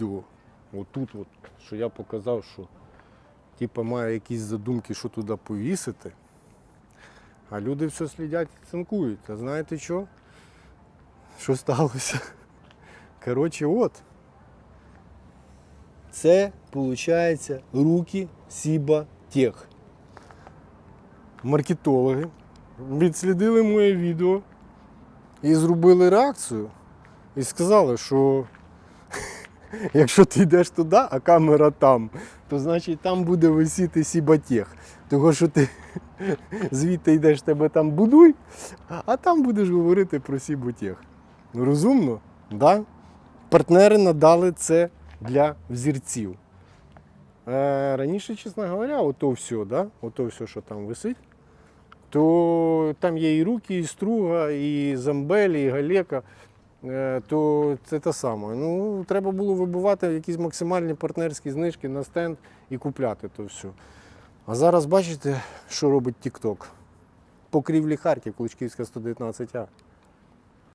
відео, отут, от, що я показав, що типа має якісь задумки, що туди повісити. А люди все слідять і цинкують. А знаєте що? Що сталося? Коротше, от. Це, виходить, руки Сіба Тех. Маркетологи відслідили моє відео і зробили реакцію. І сказали, що якщо ти йдеш туди, а камера там, то значить там буде висіти Сібатех. Того, що ти звідти йдеш, тебе там будуй, а там будеш говорити про Сіботех. Ну розумно, да? Партнери надали це для взірців. Е, раніше, чесно говоря, ото все, да? ото все, що там висить, то там є і руки, і струга, і замбелі, і галека. Е, То це те саме. Ну, треба було вибивати якісь максимальні партнерські знижки на стенд і купляти то все. А зараз бачите, що робить TikTok? Покрівлі Харків, Кличківська 119А.